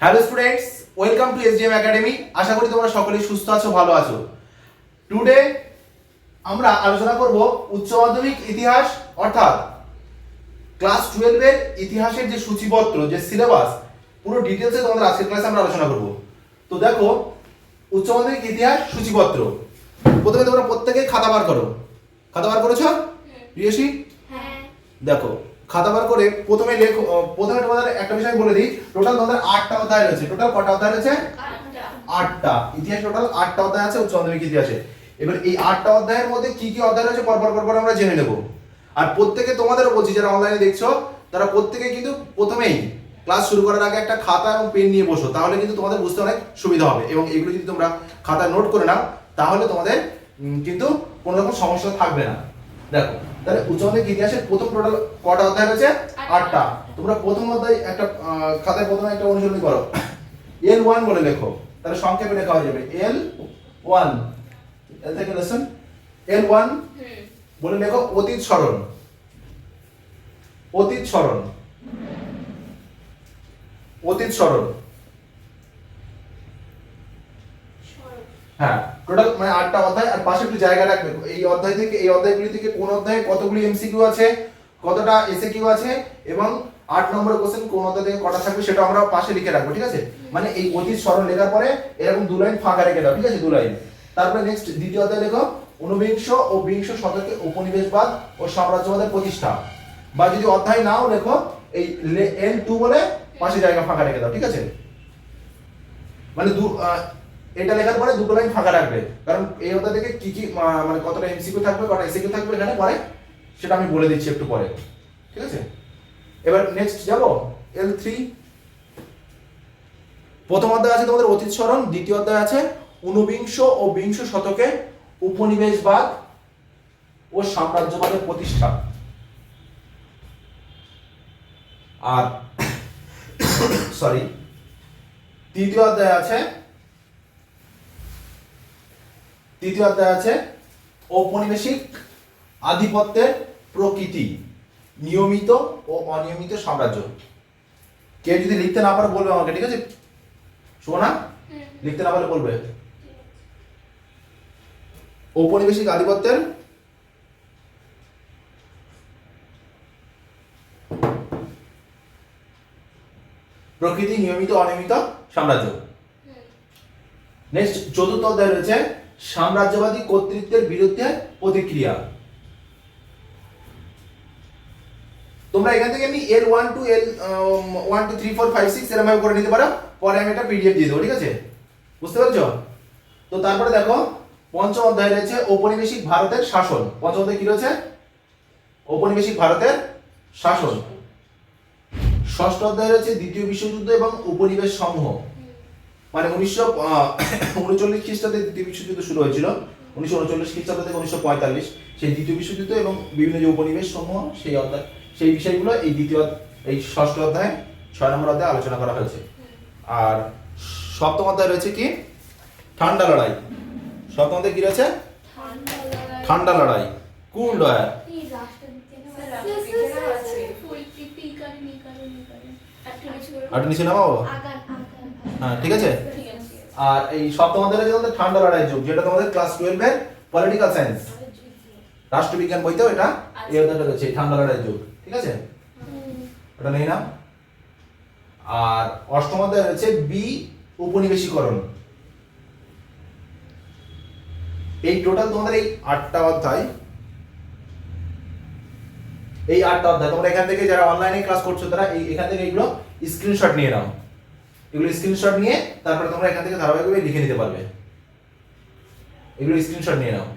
Hello students welcome to SDM academy. আশা করি তোমরা সকলেই সুস্থ আছো ভালো আছো। টুডে আমরা আলোচনা করব উচ্চ মাধ্যমিক ইতিহাস অর্থাৎ ক্লাস টুয়েলভের ইতিহাসের যে সূচিপত্র যে সিলেবাস পুরো ডিটেলসে তোমাদের আজকের ক্লাসে আমরা আলোচনা করব। তো দেখো উচ্চ মাধ্যমিক ইতিহাস সূচিপত্র। প্রথমে তোমরা প্রত্যেকেই খাতা বার করো। খাতা বার করেছ? প্রিয়সী? হ্যাঁ। দেখো খাতা বার করে প্রথমে লেখো প্রথমে তোমাদের একটা বিষয় বলে দিই। টোটাল তোমাদের আটটা অধ্যায় রয়েছে। টোটাল কটা অধ্যায় রয়েছে? আটটা। ইতিহাস টোটাল আটটা অধ্যায় আছে মাধ্যমিক ইতিহাসে এবার এই আটটা অধ্যায়ের মধ্যে কি কি অধ্যায় রয়েছে, পরপর পরপর আমরা জেনে নেব। আর প্রত্যেকে তোমাদেরও বলছি, যারা অনলাইনে দেখছ, তারা প্রত্যেকে কিন্তু প্রথমেই ক্লাস শুরু করার আগে একটা খাতা এবং পেন নিয়ে বসো। তাহলে কিন্তু তোমাদের বুঝতে অনেক সুবিধা হবে। এবং এগুলো যদি তোমরা খাতা নোট করে নাও, তাহলে তোমাদের কিন্তু কোনো রকম সমস্যা থাকবে না। দেখো তাহলে উচ্চ মাধ্যমিক ইতিহাসের প্রথম টোটাল কটা অধ্যায় রয়েছে? আটটা। তোমরা প্রথম অধ্যায় একটা খাতায় প্রথমে একটা অনুশীলনী করো। এল ওয়ান বলে লেখো। তাহলে সংক্ষেপে লেখা হয়ে যাবে। এল ওয়ান এল থেকে লেসন এল ওয়ান বলে লেখো অতীত স্মরণ। অতীত স্মরণ। অতীত স্মরণ সরব হ্যাঁ টোটাল মানে আটটা অধ্যায় আর পাশে একটু জায়গা রাখবে। এই অধ্যায় থেকে, এই অধ্যায়গুলি থেকে কোন অধ্যায়ে কতগুলি এমসিকিউ আছে, কতটা এসএ কিউ আছে, এবং আট নম্বর কোশ্চেন কোন অধ্যায় থেকে কটা থাকবে সেটা আমরা পাশে লিখে রাখব, ঠিক আছে? মানে এই অতীত স্মরণ লেখার পরে এরকম দু লাইন ফাঁকা রেখে দাও, ঠিক আছে, দু লাইন। তারপরে নেক্সট দ্বিতীয় অধ্যায় লেখো, ঊনবিংশ ও বিংশ শতকে উপনিবেশবাদ ও সাম্রাজ্যবাদের প্রতিষ্ঠা। বা যদি অধ্যায় নাও লেখো, এই এল টু বলে পাশে জায়গা ফাঁকা রেখে দাও, ঠিক আছে? মানে দু এটা লেখার পরে দুটো লাইন ফাঁকা রাখবে। কারণ এই অধ্যায় থেকে কি কি মানে কতটা এমসিকিউ থাকবে, কটা এসিকিউ থাকবে এখানে, পরে সেটা আমি বলে দিচ্ছি একটু পরে। ঠিক আছে? এবার নেক্সট যাব এল থ্রি প্রথম অধ্যায় আছে তোমাদের অতীত স্মরণ, দ্বিতীয় অধ্যায় আছে ঊনবিংশ ও বিংশ শতকে উপনিবেশবাদ ও সাম্রাজ্যবাদের প্রতিষ্ঠা। আর সরি তৃতীয় অধ্যায় আছে তৃতীয় অধ্যায় আছে ঔপনিবেশিক আধিপত্যের প্রকৃতি নিয়মিত ও অনিয়মিত সাম্রাজ্য। কেউ যদি লিখতে না পারে বলবে আমাকে ঠিক আছে? শোনা লিখতে না পারলে বলবে। ঔপনিবেশিক আধিপত্যের প্রকৃতি নিয়মিত অনিয়মিত সাম্রাজ্য। নেক্সট চতুর্থ অধ্যায় রয়েছে সাম্রাজ্যবাদী কর্তৃত্বের বিরুদ্ধে প্রতিক্রিয়া। তোমরা এখান থেকে আমি L one two L one two three four five six এরকম করে নিতে পারো, পরে আমি একটা পিডিএফ দিয়ে দেবো, ঠিক আছে? বুঝতে পারছ? তো তারপরে দেখো, পঞ্চম অধ্যায় রয়েছে ঔপনিবেশিক ভারতের শাসন। পঞ্চম অধ্যায় কি রয়েছে? ঔপনিবেশিক ভারতের শাসন। ষষ্ঠ অধ্যায় রয়েছে দ্বিতীয় বিশ্বযুদ্ধ এবং উপনিবেশ সমূহ। মানে উনিশশো উনচল্লিশ খ্রিস্টাব্দে দ্বিতীয় বিশ্বযুদ্ধ শুরু হয়েছিল। উনিশশো উনচল্লিশ খ্রিস্টাব্দ থেকে উনিশশো পঁয়তাল্লিশ সেই দ্বিতীয় বিশ্বযুদ্ধ এবং বিভিন্ন যে উপনিবেশ সমূহ সেই অধ্যায়, সেই বিষয়গুলো এই দ্বিতীয় এই ষষ্ঠ অধ্যায় ছয় নম্বর অধ্যায়ে আলোচনা করা হয়েছে। আর সপ্তম অধ্যায় রয়েছে কি? ঠান্ডা লড়াই। সপ্তম অধ্যায় কি রয়েছে? ঠান্ডা লড়াই। কুল আটটা নিচে নামাবো হ্যাঁ ঠিক আছে? আর এই সপ্তম অধ্যায় রয়েছে তোমাদের ঠান্ডা লড়াই যুগ, যেটা তোমাদের ক্লাস টুয়েলভের পলিটিক্যাল সায়েন্স রাষ্ট্রবিজ্ঞান বইতেও এটা এই অধ্যায়টা রয়েছে ঠান্ডা লড়াই যুগ, ঠিক আছে? ওটা নেই নাম আর অষ্টম অধ্যায় রয়েছে বি, উপনিবেশীকরণ। এই টোটাল তোমাদের এই আটটা অধ্যায়, এই আটটা অধ্যায়, তোমরা এখান থেকে যারা অনলাইনে ক্লাস করছ, তারা এই, এখান থেকে এইগুলো স্ক্রিনশট নিয়ে নাও। এগুলো স্ক্রিনশট নিয়ে তারপরে তোমরা এখান থেকে ধারাবাহিকভাবে লিখে নিতে পারবে। এগুলো স্ক্রিনশট নিয়ে নাও,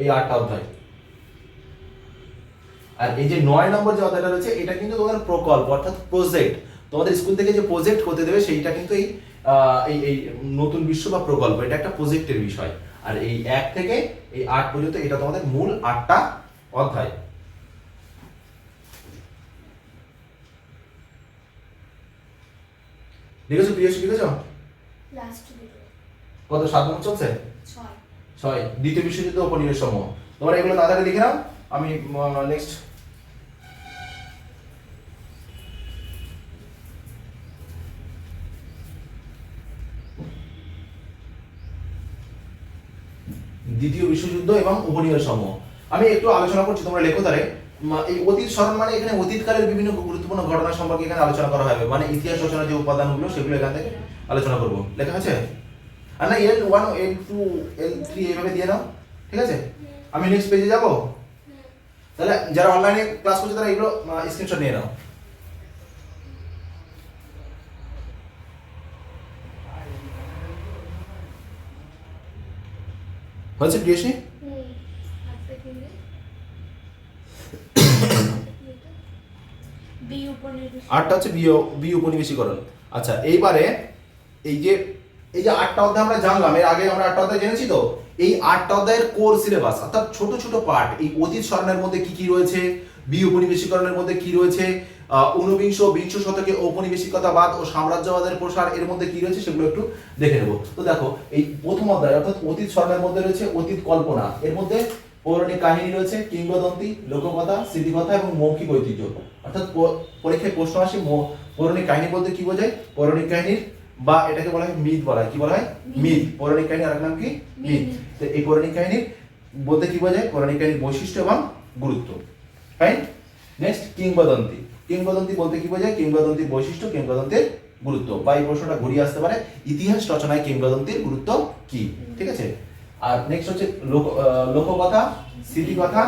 এই আটটা অধ্যায়। আর এই যে নয় নম্বর যে অধ্যায়টা রয়েছে, এটা কিন্তু তোমাদের প্রকল্প, অর্থাৎ প্রজেক্ট তোমাদের স্কুল থেকে যে প্রজেক্ট করতে দেবে, সেইটা কিন্তু এই এই এই নতুন বিশ্ব বা প্রকল্প, এটা একটা প্রজেক্টের বিষয়। আর এই এক থেকে এই আট পর্যন্ত এটা তোমাদের মূল আটটা অধ্যায়। লিখেছো প্রিয় লিখেছ কত সাত নম্বর চলছে? ছয়। দ্বিতীয় বিশ্বযুদ্ধ উপনিবেশ সমূহ। তোমরা এগুলো তাড়াতাড়ি লিখে নাও। আমি নেক্সট দ্বিতীয় বিশ্বযুদ্ধ এবং উপনিবেশ সমূহ। আমি একটু আলোচনা করছি তোমরা লেখো তারে এই অতীত স্মরণ মানে এখানে অতীতকালের বিভিন্ন গুরুত্বপূর্ণ ঘটনা সম্পর্কে এখানে আলোচনা করা হবে। মানে ইতিহাস রচনার যে উপাদানগুলো, সেগুলো এখান থেকে আলোচনা করব। লেখা আছে? আর না L one L two L three এইভাবে দিয়ে নাও ঠিক আছে? আমি নেক্সট পেজে যাব? তাহলে যারা অনলাইনে ক্লাস করছে তারা এগুলো স্ক্রিনশট নিয়ে নাও। হয়েছে, প্রিয়সী? আটটা হচ্ছে বি উপনিবেশীকরণ। আচ্ছা এইবারে এই যে এই যে আটটা অধ্যায় আমরা জানলাম, এর আগে আমরা আটটা অধ্যায় জেনেছি তো? এই আটটা অধ্যায়ের কোর সিলেবাস অর্থাৎ ছোট ছোট পার্ট এই অতীত স্মরণের মধ্যে কি কি রয়েছে বি উপনিবেশীকরণের মধ্যে কি রয়েছে ঊনবিংশ, বিংশ শতকে ঔপনিবেশিকতাবাদ ও সাম্রাজ্যবাদের প্রসার এর মধ্যে কি রয়েছে সেগুলো একটু দেখে নেব। তো দেখো, এই প্রথম অধ্যায়, অর্থাৎ অতীত স্মরণের মধ্যে রয়েছে অতীত কল্পনা, এর মধ্যে পৌরাণিক কাহিনী রয়েছে কিংবদন্তি লোককথা স্মৃতিকথা এবং মৌখিক ঐতিহ্য। অর্থাৎ পরীক্ষায় প্রশ্ন আসে পৌরাণিক কাহিনী বলতে কি বোঝায়? পৌরাণিক কাহিনীর বা এটাকে বলা হয় মিথ বলা হয়। কি বলা হয়? মিথ। পৌরাণিক কাহিনী আরেক নাম কি? মিথ। মিথ। তো এই পৌরাণিক কাহিনীর বলতে কি বোঝায়? পৌরাণিক কাহিনীর বৈশিষ্ট্য এবং গুরুত্ব। ফাইন নেক্সট কিংবদন্তি। কিংবদন্তি বলতে কি বোঝায়? কিংবদন্তির বৈশিষ্ট্য কিংবদন্তির গুরুত্ব। বা এই প্রশ্নটা ঘুরিয়ে আসতে পারে। ইতিহাস রচনায় কিংবদন্তির গুরুত্ব কি? ঠিক আছে? আর নেক্সট হচ্ছে লোক লোককথা স্মৃতিকথা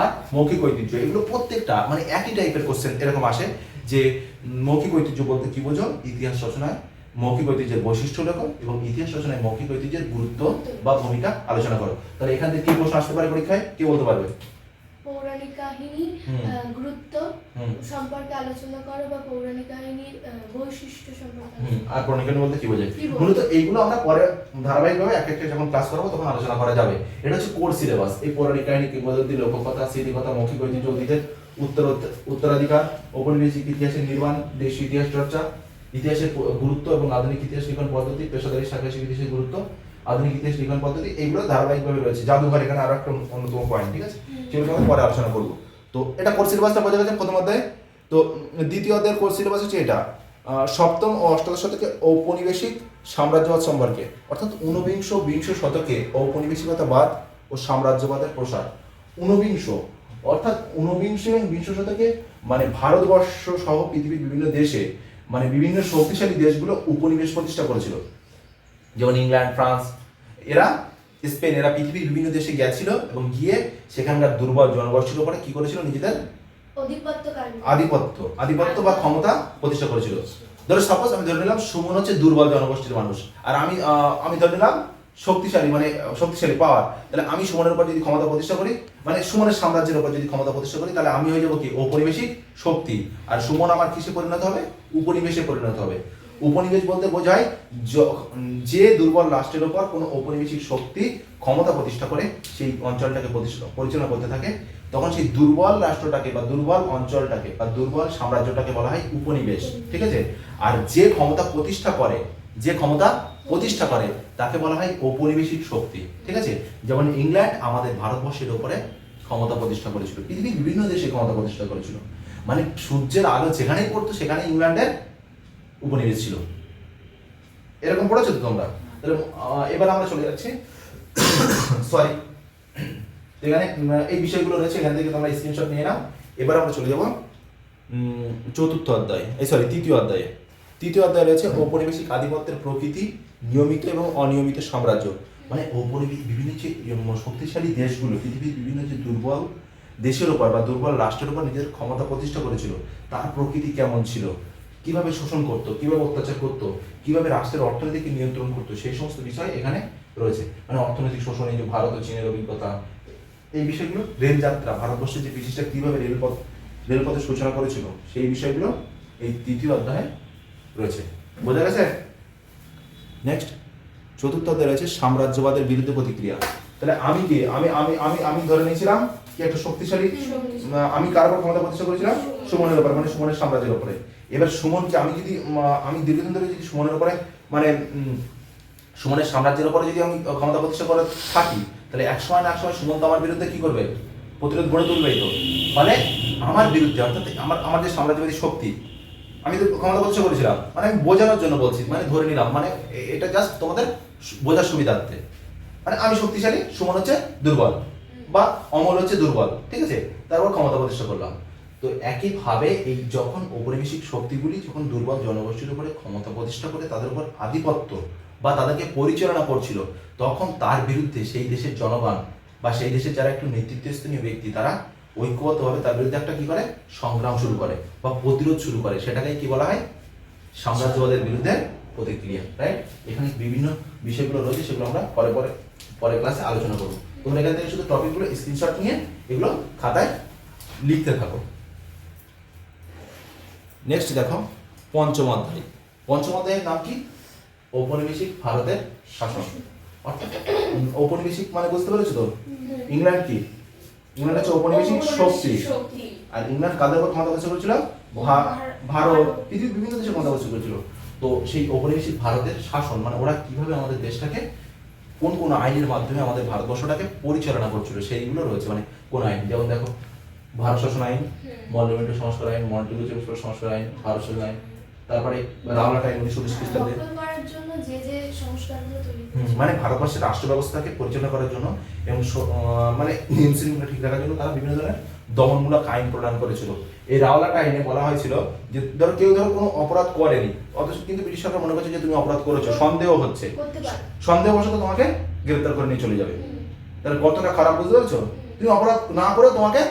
আর মৌখিক ঐতিহ্য এগুলো প্রত্যেকটা মানে একই টাইপের কোশ্চেন এরকম আসে যে মৌখিক ঐতিহ্য বলতে কি বোঝো ইতিহাস রচনায় মৌখিক ঐতিহ্যের বৈশিষ্ট্য লেখো এবং ইতিহাস রচনায় মৌখিক ঐতিহ্যের গুরুত্ব বা ভূমিকা আলোচনা করো তাহলে এখান থেকে কি প্রশ্ন আসতে পারে পরীক্ষায় কে বলতে পারবে পৌরাণিক কাহিনী। গুরুত্ব। সম্পর্কে আলোচনা করো বা পৌরাণিক কাহিনীর বৈশিষ্ট্য সম্পর্কে আর পৌরাণিক বলতে কি বোঝায়? মূলত এইগুলো আমরা পরে ধারাবাহিকভাবে এক একটা যখন ক্লাস করব তখন আলোচনা করা যাবে। এটা হচ্ছে কোর সিলেবাস এই পৌরাণিক কাহিনী কিংবদন্তি লোককথা স্মৃতিকথা মৌখিক ঐতিহ্য অতীতের উত্তর উত্তরাধিকার ঔপনিবেশিক ইতিহাসের নির্মাণ দেশ ইতিহাস চর্চা ইতিহাসের গুরুত্ব এবং আধুনিক ইতিহাস লিখন পদ্ধতি পেশাদারি শাখা ইতিহাসের গুরুত্ব আধুনিক ইতিহাস লিখন পদ্ধতি এইগুলো ধারাবাহিকভাবে রয়েছে। জাদুঘর এখানে আরও একটা অন্যতম পয়েন্ট ঠিক আছে? সেগুলো আমরা পরে আলোচনা করব। তো এটা কোর্স সিলেবাসটা বোঝা গেছে প্রথম অধ্যায়ে। তো দ্বিতীয় অধ্যায়ের কোর্স সিলেবাস হচ্ছে এটা। সপ্তম ও অষ্টাদশ শতকে ঔপনিবেশিক সাম্রাজ্যবাদ সম্পর্কে, অর্থাৎ ঊনবিংশ বিংশ শতকে ঔপনিবেশিকতাবাদ ও সাম্রাজ্যবাদের প্রসার। ঊনবিংশ, অর্থাৎ ঊনবিংশ এবং বিংশ শতকে মানে ভারতবর্ষ সহ পৃথিবীর বিভিন্ন দেশে মানে বিভিন্ন শক্তিশালী দেশগুলো উপনিবেশ প্রতিষ্ঠা করেছিল। যেমন ইংল্যান্ড, ফ্রান্স, এরা স্পেন এরা পৃথিবীর বিভিন্ন দেশে গেছিল এবং গিয়ে সেখানকার দুর্বল জনগোষ্ঠীর উপরে কি করেছিল? নিজেদের আধিপত্য আধিপত্য বা ক্ষমতা প্রতিষ্ঠা করেছিল। ধরো সাপোজ আমি ধরে নিলাম সুমন হচ্ছে দুর্বল জনগোষ্ঠীর মানুষ। আর আমি আমি ধরে নিলাম শক্তিশালী মানে শক্তিশালী পাওয়ার তাহলে আমি সুমনের উপর যদি ক্ষমতা প্রতিষ্ঠা করি মানে সুমনের সাম্রাজ্যের উপর যদি ক্ষমতা প্রতিষ্ঠা করি তাহলে আমি হয়ে যাব কি? ঔপনিবেশিক শক্তি। আর সুমন আমার কিসে পরিণত হবে? উপনিবেশে পরিণত হবে। উপনিবেশ বলতে বোঝায় য- দুর্বল রাষ্ট্রের উপর কোনো ঔপনিবেশিক শক্তি ক্ষমতা প্রতিষ্ঠা করে, সেই অঞ্চলটাকে প্রতিষ্ঠা পরিচালনা করতে থাকে। তখন সেই দুর্বল রাষ্ট্রটাকে বা দুর্বল অঞ্চলটাকে বা দুর্বল সাম্রাজ্যটাকে বলা হয় উপনিবেশ। ঠিক আছে? আর যে ক্ষমতা প্রতিষ্ঠা করে, যে ক্ষমতা প্রতিষ্ঠা করে, তাকে বলা হয় ঔপনিবেশিক শক্তি। ঠিক আছে? যেমন ইংল্যান্ড আমাদের ভারতবর্ষের উপরে ক্ষমতা প্রতিষ্ঠা করেছিল। পৃথিবীর বিভিন্ন দেশে ক্ষমতা প্রতিষ্ঠা করেছিল। মানে সূর্যের আলো যেখানেই পড়তো সেখানে ইংল্যান্ডের উপনিবেশ ছিল। এরকম পড়েছো তো তোমরা? এবার আমরা চলে যাচ্ছি। সরি এখানে এই বিষয়গুলো রয়েছে, এখান থেকে তোমরা স্ক্রিনশট নিয়ে নাও। এবার আমরা চলে যাব চতুর্থ অধ্যায়। এই সরি তৃতীয় অধ্যায়ে। তৃতীয় অধ্যায় রয়েছে ঔপনিবেশিক আধিপত্যের প্রকৃতি, নিয়মিত এবং অনিয়মিত সাম্রাজ্য। মানে ঔপনিবেশিক বিভিন্ন যে শক্তিশালী দেশগুলো, পৃথিবীর বিভিন্ন যে দুর্বল দেশের উপর বা দুর্বল রাষ্ট্রের উপর নিজের ক্ষমতা প্রতিষ্ঠা করেছিল, তার প্রকৃতি কেমন ছিল? কীভাবে শোষণ করতো কীভাবে অত্যাচার করতো কীভাবে রাষ্ট্রের অর্থনীতিকে নিয়ন্ত্রণ করতো সেই সমস্ত বিষয় এখানে রয়েছে। মানে অর্থনৈতিক শোষণ এই যে ভারত ও চীনের অভিজ্ঞতা এই বিষয়গুলো রেলযাত্রা ভারতবর্ষের যে ব্রিটিশরা কীভাবে রেলপথ রেলপথের সূচনা করেছিল সেই বিষয়গুলো এই তৃতীয় অধ্যায়ে রয়েছে। বোঝা গেছে? নেক্সট চতুর্থ অধ্যায় রয়েছে সাম্রাজ্যবাদের বিরুদ্ধে প্রতিক্রিয়া। তাহলে আমি কি? আমি আমি আমি আমি ধরে নিয়েছিলাম কি একটা শক্তিশালী আমি কার উপর ক্ষমতা প্রতিষ্ঠা করেছিলাম? সুমনের ব্যাপারে মানে সুমনের সাম্রাজ্যের উপরে। এবার সুমনকে আমি যদি আমি দীর্ঘদিন ধরে যদি সুমনের উপরে মানে সুমনের সাম্রাজ্যের উপরে যদি আমি ক্ষমতা প্রতিষ্ঠা করে থাকি, তাহলে এক সময় না এক সময় সুমন তো আমার বিরুদ্ধে কি করবে? প্রতিরোধ গড়ে তুলবেই তো। মানে আমার বিরুদ্ধে, অর্থাৎ আমার আমার যে সাম্রাজ্যবাদী শক্তি, আমি তো ক্ষমতা প্রতিষ্ঠা করেছিলাম। মানে আমি বোঝানোর জন্য বলছি মানে ধরে নিলাম মানে এটা জাস্ট তোমাদের বোঝার সুবিধার্থে। মানে আমি শক্তিশালী, সুমন হচ্ছে দুর্বল, বা অমল হচ্ছে দুর্বল, ঠিক আছে? তারপর ক্ষমতা প্রতিষ্ঠা করলাম। তো একইভাবে এই যখন ঔপনিবেশিক শক্তিগুলি যখন দুর্বল জনগোষ্ঠীর উপরে ক্ষমতা প্রতিষ্ঠা করে তাদের উপর আধিপত্য বা তাদেরকে পরিচালনা করছিল, তখন তার বিরুদ্ধে সেই দেশের জনগণ বা সেই দেশের যারা একটু নেতৃত্বস্থানীয় ব্যক্তি, তারা ঐক্যবদ্ধভাবে তার বিরুদ্ধে একটা কি করে? সংগ্রাম শুরু করে বা প্রতিরোধ শুরু করে। সেটাকে কি বলা হয়? সাম্রাজ্যবাদের বিরুদ্ধে প্রতিক্রিয়া রাইট এখানে বিভিন্ন বিষয়গুলো রয়েছে, সেগুলো আমরা পরে পরে পরে ক্লাসে আলোচনা করব। তোমরা এখান থেকে শুধু টপিকগুলো স্ক্রিনশট নিয়ে এগুলো খাতায় লিখতে থাকো। নেক্সট দেখো পঞ্চম অধ্যায় পঞ্চম অধ্যায়ের নাম কি? ঔপনিবেশিক ভারতের শাসন। অর্থাৎ ঔপনিবেশিক মানে বুঝতে পেরেছ তো? ইংল্যান্ড কি? ইংল্যান্ড হচ্ছে ঔপনিবেশিক শক্তি। আর ইংল্যান্ড কাদের ক্ষমতা প্রতিষ্ঠা করেছিল? ভারত। পৃথিবীর বিভিন্ন দেশে ক্ষমতা প্রতিষ্ঠা করেছিল। তো সেই ঔপনিবেশিক ভারতের শাসন মানে ওরা কীভাবে আমাদের দেশটাকে কোন কোন আইনের মাধ্যমে আমাদের ভারতবর্ষটাকে পরিচালনা করছিল সেইগুলো রয়েছে মানে কোন আইন। যেমন দেখো ভারত শাসন আইন মল্লমেন্ট সংস্কার আইন মন্টেগু সংস্কার আইন ভারত শাসন আইন তারপরে রাওলাট আইন উনিশশো উনিশ খ্রিস্টাব্দে। মানে ভারতবর্ষের রাষ্ট্র ব্যবস্থাকে পরিচালনা করার জন্য এবং মানে নিয়ম শৃঙ্খলা ঠিক রাখার জন্য তারা বিভিন্ন ধরনের দমনমূলক আইন প্রদান করেছিল। এই রাওলাট আইনে বলা হয়েছিল যে ধরো কেউ ধরো কোনো অপরাধ করেনি অথচ কিন্তু ব্রিটিশ সরকার মনে করছে যে তুমি অপরাধ করেছ সন্দেহ হচ্ছে। সন্দেহবশত তোমাকে গ্রেপ্তার করে নিয়ে চলে যাবে। তাহলে কতটা খারাপ বুঝতে পারছ? তুমি অপরাধ না করে তোমাকে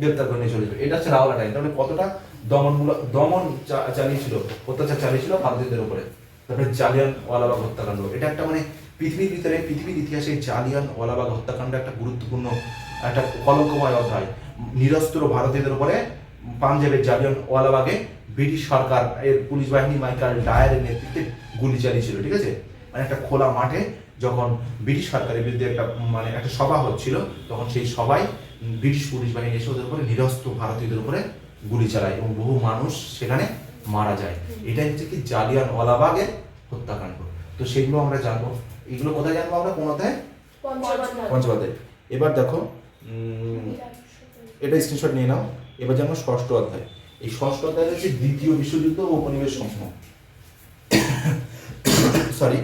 গ্রেপ্তার। করে নিয়ে চলে যাবে এটা হচ্ছে রাওলাট আইন তাহলে কতটা দমনমূলক, দমন চালিয়েছিল, অত্যাচার চালিয়েছিল ভারতীয়দের উপরে। তারপরে জালিয়ান ওয়ালাবাগ হত্যাকাণ্ড। এটা একটা মানে পৃথিবীর ভিতরে, পৃথিবীর ইতিহাসে জালিয়ান ওয়ালাবাগ হত্যাকাণ্ড একটা গুরুত্বপূর্ণ, একটা কলঙ্কময় অধ্যায়। নিরস্ত্র ভারতীয়দের উপরে পাঞ্জাবের জালিয়ান ওয়ালাবাগে ব্রিটিশ সরকার, এর পুলিশ বাহিনী মাইকাল ডায়ারের নেতৃত্বে গুলি চালিয়েছিল, ঠিক আছে? মানে একটা খোলা মাঠে যখন ব্রিটিশ সরকারের বিরুদ্ধে একটা মানে একটা সভা হচ্ছিল, তখন সেই সবাই ব্রিটিশ পুলিশ বাহিনী এসে ওদের উপরে নিরস্ত্র ভারতীয়দের উপরে গুলি চালায় এবং বহু মানুষ সেখানে মারা যায়। এটা হচ্ছে কি জালিয়ান ওয়ালাবাগের হত্যাকাণ্ড। তো সেগুলো আমরা জানব। এগুলো কোথায় জানব আমরা? কোন অধ্যায়? পঞ্চমাধ্যায় এবার দেখো এটা স্ক্রিনশট নিয়ে নাও। এবার জানব ষষ্ঠ অধ্যায়। এই ষষ্ঠ অধ্যায় হচ্ছে দ্বিতীয় বিশ্বযুদ্ধ ও উপনিবেশ সমূহ। সরি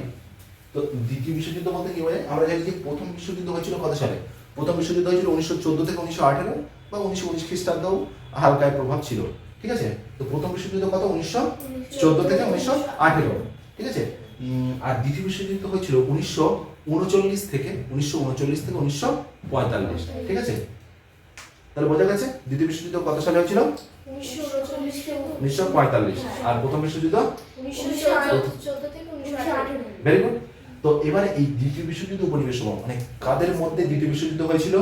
তো দ্বিতীয় বিশ্বযুদ্ধ বলতে কি বলে আমরা জানি যে প্রথম বিশ্বযুদ্ধ হয়েছিল কত সালে? প্রথম বিশ্বযুদ্ধ হয়েছিল উনিশশো চোদ্দ থেকে উনিশশো আঠেরো বা উনিশশো উনিশ খ্রিস্টাব্দেও হালকায় প্রভাব ছিল ঠিক আছে? তো প্রথম বিশ্বযুদ্ধ কত? উনিশশো চোদ্দ থেকে উনিশশো আঠেরো ঠিক আছে? আর দ্বিতীয় বিশ্বযুদ্ধ হয়েছিল উনিশশো উনচল্লিশ থেকে উনিশশো উনচল্লিশ থেকে উনিশশো পঁয়তাল্লিশ ঠিক আছে? তাহলে বোঝা গেছে দ্বিতীয় বিশ্বযুদ্ধ কত সালে হয়েছিল? উনিশশো পঁয়তাল্লিশ আর প্রথম বিশ্বযুদ্ধ? ভেরি গুড তো এবারে এই দ্বিতীয় বিশ্বযুদ্ধ উপনিবেশ মানে কাদের মধ্যে দ্বিতীয় বিশ্বযুদ্ধ হয়েছিল?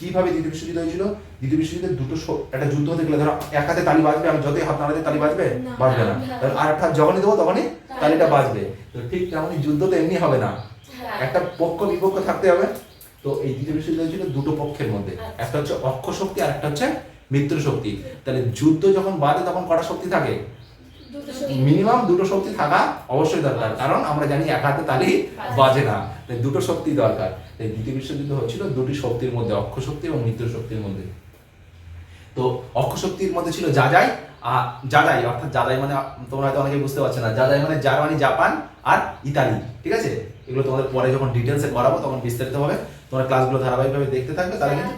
কীভাবে দ্বিতীয় বিশ্বযুদ্ধ হয়েছিল? দ্বিতীয় বিশ্বযুদ্ধে দুটো একটা যুদ্ধ হতে গেলে ধরো এক হাতে তালি বাজবে আমি যতই হাত নাড়াতে তালি বাজবে বাজবে না। তাহলে আর একটা যখনই দেবো তখনই তালিটা বাজবে। তো ঠিক তেমনই যুদ্ধ তো এমনি হবে না। হ্যাঁ। একটা পক্ষ বিপক্ষ থাকতে হবে। তো এই দ্বিতীয় বিশ্বযুদ্ধ হয়েছিল দুটো পক্ষের মধ্যে। একটা হচ্ছে অক্ষ শক্তি আর একটা হচ্ছে মিত্র শক্তি। তাহলে যুদ্ধ যখন বাজে তখন কটা শক্তি থাকে? মিনিমাম দুটো শক্তি থাকা অবশ্যই দরকার কারণ আমরা জানি এক হাতে তালি বাজে না। তাই দুটো শক্তি দরকার। তাই দ্বিতীয় বিশ্বযুদ্ধ হচ্ছিল দুটি শক্তির মধ্যে অক্ষ শক্তি এবং মিত্র শক্তির মধ্যে। তো অক্ষ শক্তির মধ্যে ছিল জাজাই আর জাজাই অর্থাৎ জাজাই মানে তোমরা হয়তো অনেকে বুঝতে পারছ না জাজাই মানে জার্মানি জাপান আর ইতালি ঠিক আছে? এগুলো তোমাদের পরে যখন ডিটেলসে করাবো তখন বিস্তারিত হবে তোমরা ক্লাসগুলো ধারাবাহিকভাবে দেখতে থাকবে তাহলে কিন্তু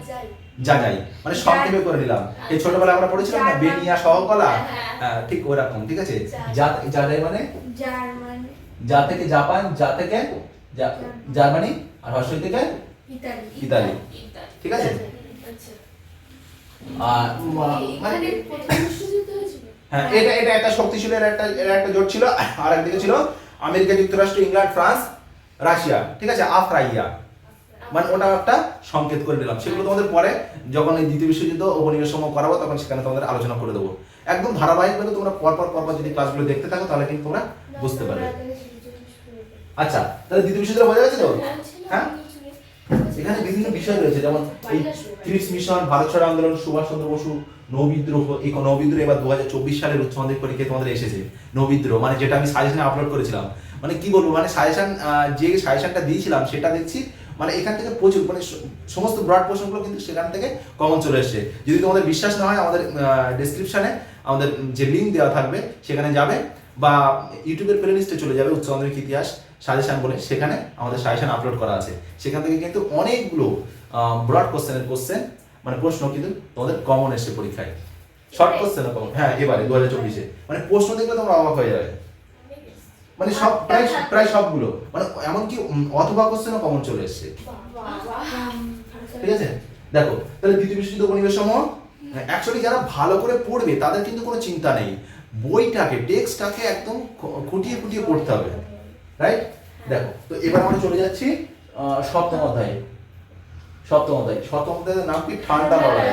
যাই। জাজাই মানে সংক্ষেপে করে নিলাম। এই ছোটবেলায় আমরা পড়েছিলাম না বেনিয়া সহকলা? হ্যাঁ। হ্যাঁ, ঠিক ওরকম ঠিক আছে? যা জাজাই মানে? জার্মানি যা থেকে জাপান যা থেকে জার্মানি আর হর্ষই থেকে? ইতালি। ঠিক আছে? আচ্ছা। আর মানে হ্যাঁ এটা এটা একটা শক্তি ছিল এর একটা একটা জোট ছিল। আর একদিকে ছিল আমেরিকা যুক্তরাষ্ট্র ইংল্যান্ড ফ্রান্স রাশিয়া। ঠিক আছে? আফ্রাইয়া। মানে ওটা একটা সংকেত করে নিলাম সেগুলো তোমাদের পরে যখন এই দ্বিতীয় বিশ্বযুদ্ধ, উপনিবেশ সময় করাবো, তখন সেখানে তোমাদের আলোচনা করে দেবো। একদম ধারাবাহিকভাবে তোমরা পরপর পরপর যদি ক্লাসগুলো দেখতে থাকো, তাহলে কিন্তু তোমরা বুঝতে পারবে। আচ্ছা তাহলে দ্বিতীয় বিশ্বযুদ্ধ বোঝা গেছে তো? হ্যাঁ? এখানে বিভিন্ন বিষয় রয়েছে, যেমন এই ত্রিশ মিশন, ভারত ছাড়ো আন্দোলন, সুভাষ চন্দ্র বসু, নৌবিদ্রোহ, এই নৌবিদ্রোহ এবার দু হাজার চব্বিশ সালের উচ্চ মাধ্যমিক পরীক্ষায় তোমাদের এসেছে, নৌবিদ্রোহ মানে যেটা আমি সাজেশনে আপলোড করেছিলাম। মানে কি বলব মানে সাজেশন যে সাজেশনটা দিয়েছিলাম, সেটা দেখছি মানে এখান থেকে প্রচুর মানে সমস্ত ব্রড পোর্শনগুলো কিন্তু সেখান থেকে কমন চলে এসেছে। যদি তোমাদের বিশ্বাস না হয় আমাদের ডেসক্রিপশনে আমাদের যে লিঙ্ক দেওয়া থাকবে সেখানে যাবে বা ইউটিউবের প্লে লিস্টে চলে যাবে উচ্চ মাধ্যমিক ইতিহাস সাজেশন বলে। সেখানে আমাদের সাজেশন আপলোড করা আছে। সেখান থেকে কিন্তু অনেকগুলো ব্রড কোশ্চেনের কোশ্চেন মানে প্রশ্ন কিন্তু তোমাদের কমন এসে পরীক্ষায়। শর্ট কোশ্চেন কমন হ্যাঁ এবারে দু হাজার চব্বিশে। মানে প্রশ্ন দেখলে তোমরা অবাক হয়ে যাবে। মানে সব প্রায় প্রায় সবগুলো। মানে এমনকি অথবা কোশ্চেনও কমন চলে এসছে। ঠিক আছে? দেখো তাহলে দ্বিতীয় বিশুদ্ধ উপনিবেশ সমূহ অ্যাকচুয়ালি যারা ভালো করে পড়বে তাদের কিন্তু কোনো চিন্তা নেই। বইটাকে টেক্সটটাকে একদম খুঁটিয়ে খুঁটিয়ে পড়তে হবে। রাইট দেখো তো এবার আমরা চলে যাচ্ছি সপ্তম অধ্যায়ে। সপ্তম অধ্যায়। সপ্তম অধ্যায়ের নাম কি? ঠান্ডা লড়াই।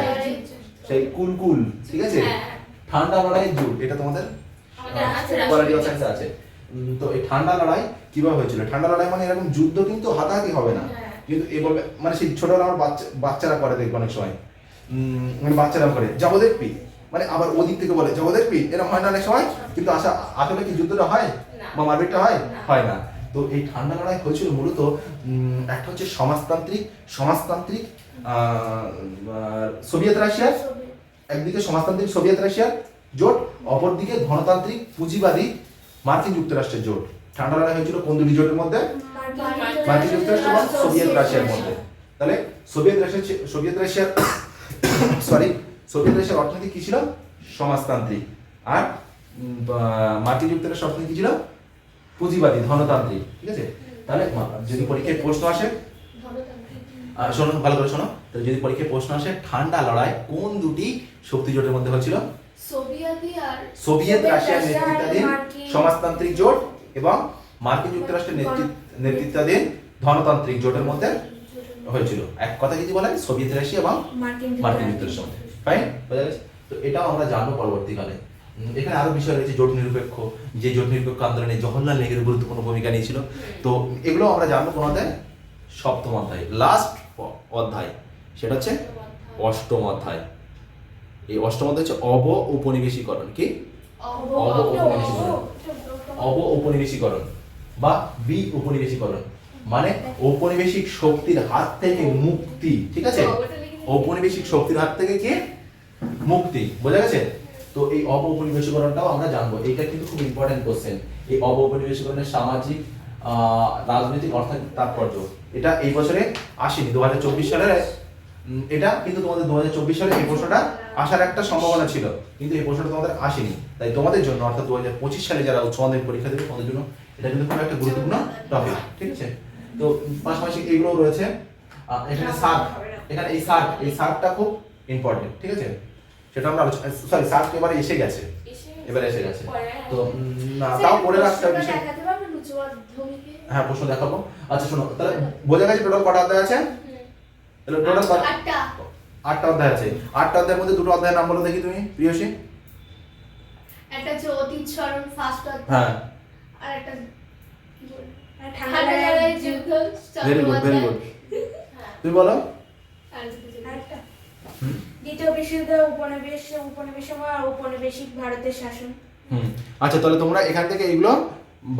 সেই কুলকুল ঠিক আছে? হ্যাঁ। ঠান্ডা লড়াইয়ের যুগ এটা তোমাদের আছে। তো এই ঠান্ডা লড়াই কীভাবে হয়েছিল? ঠান্ডা লড়াই মানে এরকম যুদ্ধ কিন্তু হাতাহাতি হবে না। হ্যাঁ। কিন্তু এ বলবে মানে সেই ছোটবেলা আমার বাচ্চা বাচ্চারা করে দেখবে অনেক সময়। মানে বাচ্চারা করে। যাব দেখবি মানে আবার ওদিক থেকে বলে যাব দেখবি এরকম হয় না অনেক সময়? কিন্তু আসা আসলে কি যুদ্ধটা হয়? বা মারপিটটা হয়? হয় না। তো এই ঠান্ডা লড়াই হয়েছিল মূলত একটা হচ্ছে সমাজতান্ত্রিক সমাজতান্ত্রিক সোভিয়েত রাশিয়ার একদিকে সমাজতান্ত্রিক সোভিয়েত রাশিয়ার জোট অপরদিকে গণতান্ত্রিক পুঁজিবাদী মার্কিন যুক্তরাষ্ট্রের জোট। ঠান্ডা লড়াই হয়েছিল কোন দুটি জোটের মধ্যে? মার্কিন যুক্তরাষ্ট্র এবং সোভিয়েত রাশিয়ার মধ্যে। তাহলে সোভিয়েত রাশিয়ার ছি- সোভিয়েত রাশিয়ার সরি সোভিয়েত রাশিয়ার অর্থনীতি কি ছিল? সমাজতান্ত্রিক। আর মার্কিন যুক্তরাষ্ট্রের অর্থনীতি কি ছিল? পুঁজিবাদী, ধনতান্ত্রিক। ঠিক আছে? তাহলে যদি পরীক্ষায় প্রশ্ন আসে শোনো, ভালো করে শোনো। যদি পরীক্ষায় প্রশ্ন আসে, ঠান্ডা লড়াই কোন দুটি শক্তি জোটের মধ্যে হয়েছিল? সোভিয়েতি রাশিয়ার নেতৃত্বাধীন সমাজতান্ত্রিক জোট এবং মার্কিন যুক্তরাষ্ট্রের নেতৃত্ব- নেতৃত্বাধীন ধনতান্ত্রিক জোটের মধ্যে হয়েছিল। এক কথা যদি বলা হয় সোভিয়েত রাশিয়া এবং মার্কিন যুক্তরাষ্ট্রের মধ্যে। ফাইন বোঝা গেছে? তো এটাও আমরা জানব পরবর্তীকালে। এখানে আরও বিষয় রয়েছে জোট নিরপেক্ষ। যে জোট নিরপেক্ষ আন্দোলনে জওহরলাল নেহেরু গুরুত্বপূর্ণ ভূমিকা নিয়েছিল। তো এগুলো আমরা জানব কোন অধ্যায় সপ্তম অধ্যায়। লাস্ট অধ্যায়। সেটা হচ্ছে অষ্টম অধ্যায়। এই অষ্টম অধ্যায় হচ্ছে অব উপনিবেশীকরণ কি? অব উপনিবেশীকরণ। অব উপনিবেশীকরণ বা বি উপনিবেশীকরণ। মানে ঔপনিবেশিক শক্তির হাত থেকে মুক্তি ঠিক আছে? ঔপনিবেশিক শক্তির হাত থেকে কি? মুক্তি বোঝা গেছে? তো এই অব উপনিবেশীকরণটাও আমরা জানব। এটা কিন্তু খুব ইম্পর্টেন্ট কোশ্চেন এই অব উপনিবেশীকরণের সামাজিক রাজনৈতিক অর্থনৈতিক তাৎপর্য। এটা এই বছরে আসেনি দু হাজার চব্বিশ সালের এটা কিন্তু তোমাদের দু হাজার চব্বিশ সালে এই প্রশ্নটা আসার একটা সম্ভাবনা ছিল। কিন্তু এই প্রশ্নটা তোমাদের আসেনি। তাই তোমাদের জন্য অর্থাৎ দু হাজার পঁচিশ সালে যারা উচ্চ মাধ্যমিক পরীক্ষা দেবে তোমাদের জন্য এটা কিন্তু খুব একটা গুরুত্বপূর্ণ টপিক ঠিক আছে? তো পাশাপাশি এগুলো রয়েছে। এখানে সার্ক এখানে এই সার্ক এই সার্কটা খুব ইম্পর্টেন্ট ঠিক আছে? সেটা আমরা সরি সার্ক এবারে এসে গেছে। এবারে এসে গেছে। তো না তাও পড়ে রাখতে হবে হ্যাঁ প্রশ্ন দেখাবো। আচ্ছা শোনো তাহলে বোঝা গেছে টোটাল কটা অধ্যায় আছে? তাহলে টোটাল আটটা। আটটা অধ্যায় আছে। আটটা অধ্যায়ের মধ্যে দুটো অধ্যায়ের নাম বলো দেখি তুমি প্রিয়সী। একটা হচ্ছে অতীত স্মরণ ফার্স্ট হ্যাঁ। আর একটা ভেরি গুড ভেরি গুড তুমি বলো। আর দ্বিতীয় বিশ্বযুদ্ধ উপনিবেশ উপনিবেশ সময় ঔপনিবেশিক ভারতের শাসন। হুম। আচ্ছা তাহলে তোমরা এখান থেকে এগুলো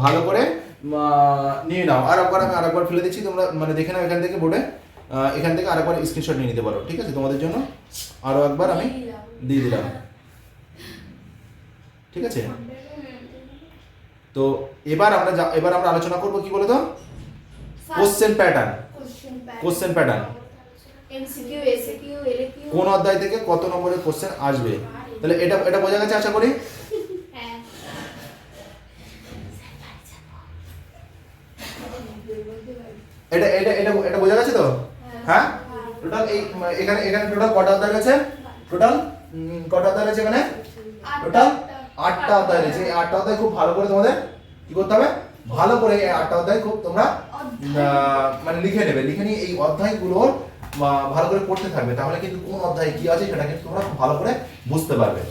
ভালো করে নিয়ে নাও। আর একবার আমি আরেকবার ফেলে দিচ্ছি তোমরা মানে দেখে নাও এখান থেকে বোর্ডে। এখান থেকে আরেকবার স্ক্রিনশট নিয়ে নিতে পারো ঠিক আছে? তোমাদের জন্য আরও একবার আমি দিয়ে দিলাম। ঠিক আছে? তো এবার আমরা এবার আমরা আলোচনা করব কি বলে তো question pattern question pattern MCQ SAQ LAQ কোন অধ্যায় থেকে কত নম্বরের কোশ্চেন আসবে? তাহলে এটা এটা বোঝা গেছে আশা করি? হ্যাঁ। এটা এটা এটা এটা বোঝা গেছে তো? হ্যাঁ? টোটাল এই, এখানে এখানে টোটাল কটা অধ্যায় রয়েছে? টোটাল কটা অধ্যায় রয়েছে এখানে? টোটাল আটটা অধ্যায় রয়েছে। এই আটটা অধ্যায় খুব ভালো করে তোমাদের কি করতে হবে? ভালো করে এই আটটা অধ্যায় খুব তোমরা মানে লিখে নেবে। লিখে নিয়ে এই অধ্যায়গুলোর ভালো করে পড়তে থাকবে। তাহলে কিন্তু কোন অধ্যায় কি আছে সেটা কিন্তু তোমরা খুব ভালো করে বুঝতে পারবে।